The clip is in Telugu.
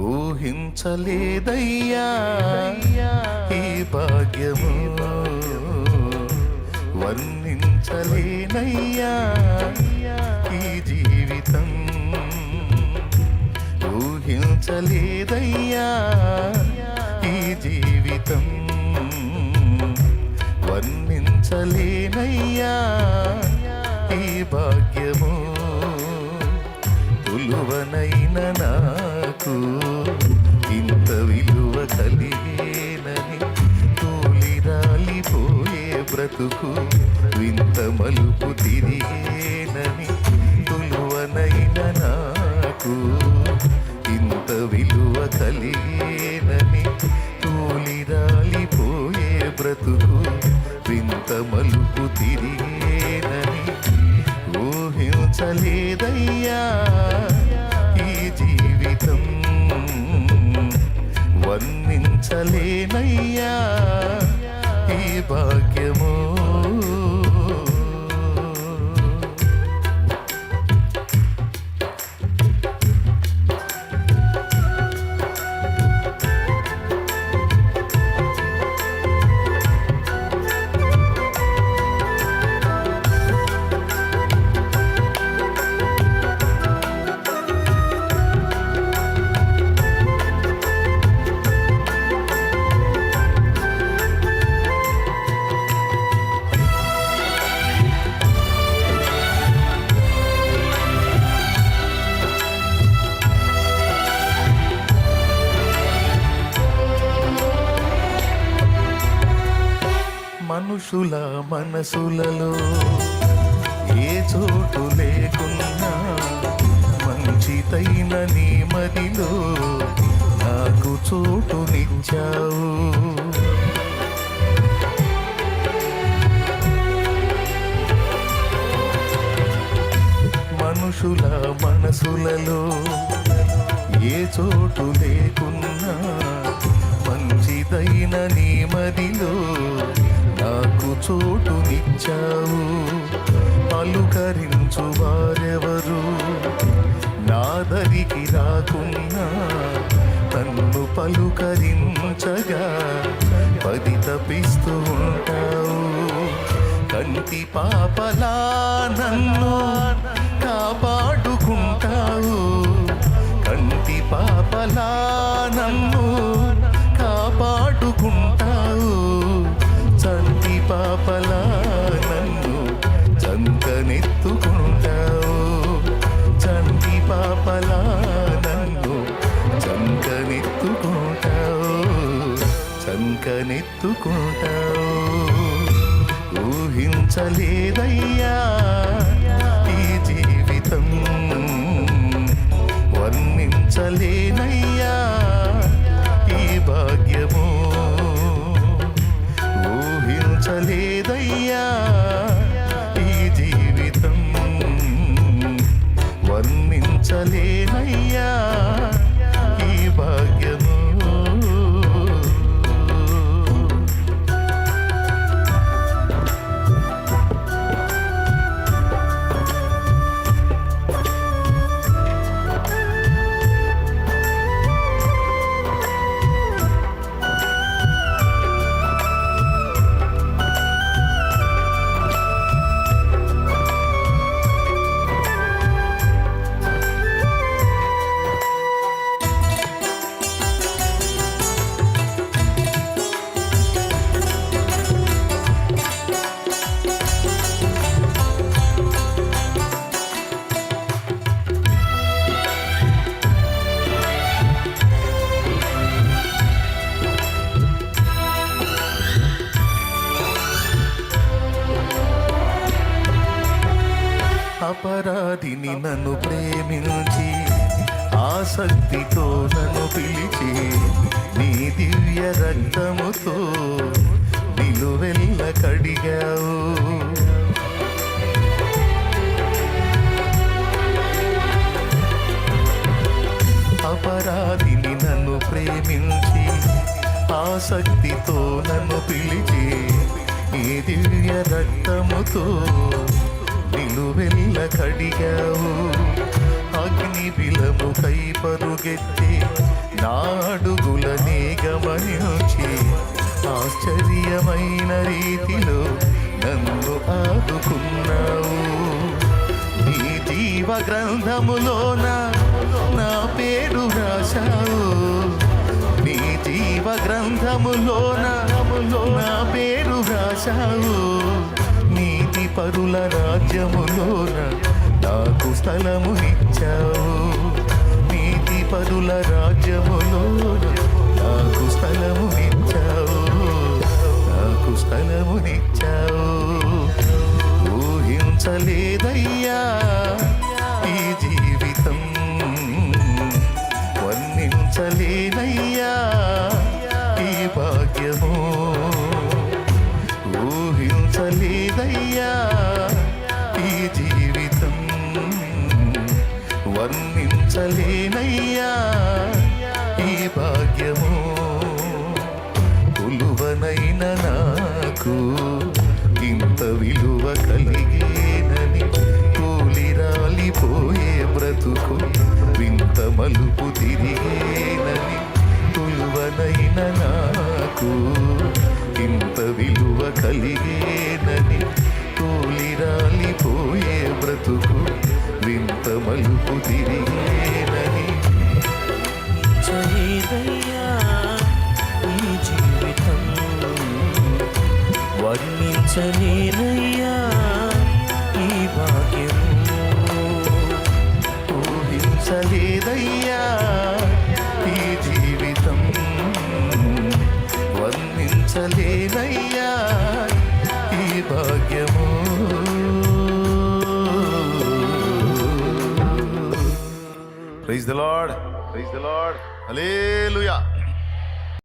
ఊహించలేదయ్యా. ఈ భాగ్యము వర్ణించలేనయ్యా. ఈ జీవితం ఊహించలేదయ్యా. ఈ జీవితం వర్ణించలేనయ్యా. ఈ భాగ్యము తులువనైన నాకు ఇంత విలువ కలిగేనని తూలి రాలిపోయే బ్రతుకు వింత మలుపు తిరిగేనని తులువనైన నాకు ఇంత విలువ కలిగేనని తూలి రాలిపోయే బ్రతుకు వింత మలుపు తిరిగేనని ఊహించలేదయ్యా. వర్ణించలేనయ్యా ఈ భాగ్యము మనుషుల మనసులలో ఏ చోటు లేకున్నా మంచితైన నీ మదిలో నాకు చోటునిచ్చావు మనుషుల మనసులలో ఏ చోటు లేకున్నా మంచిదైన నీ మదిలో నాకు చోటునిచ్చావు పలుకరించు వారెవరు. నాదరికి రాకున్నా నన్ను పలుకరించగా పది తప్పిస్తూ ఉంటావు. కంటి పాపలా నన్ను కాపాడుకుంటావు. కంటి పాపలా నన్ను చంకనెత్తుకుంటావు ఊహించలేదయ్యా ఈ జీవితం. వర్ణించలేనయ్యా ఈ భాగ్యము. ఊహించలేదయ్యా ఈ జీవితం. వర్ణించలే అపరాధిని నన్ను ప్రేమించి ఆసక్తితో నన్ను పిలిచి నీ దివ్య రక్తముతో నిలువెల్ల కడిగావు. అపరాధిని నన్ను ప్రేమించి ఆసక్తితో నన్ను పిలిచి నీ దివ్య రక్తముతో నిలువెల్ల కడిగావు. అగ్ని బిలము కై పరుగెత్తి నాడుగులనే గమనించి ఆశ్చర్యమైన రీతిలో నన్ను ఆదుకున్నావు. నీ జీవ గ్రంథములోన నా పేరు రాశావు. నీ జీవ గ్రంథములోన నా పేరు రాశావు. పరుల రాజ్యములోన నాకు స్థలమునిచ్చావు నీతి పరుల రాజ్యములోన నాకు స్థలమునిచ్చావు నాకు స్థలమునిచ్చావు ఊహించలేదు ఊహించలేదయ్యా. ఈ జీవితం వర్ణించలేనయ్యా. ఈ భాగ్యము కొలువనైన నాకు ఇంత విలువ కలిగేనని కూలిరాలిపోయే బ్రతుకు వింత మలుపు తిరిగేనని కొలువనైన నాకు ఇంత విలువ కలిగే బ్రతుకు వింత మలుపు తిరిగేనని. ఈ జీవితం వర్ణించలేనయ్యా ఈ భాగ్యం ఊహించలేదయ్యా ఈ జీవితం వర్ణించలేనయ్యా ఈ భాగ్యము praise the lord praise the lord hallelujah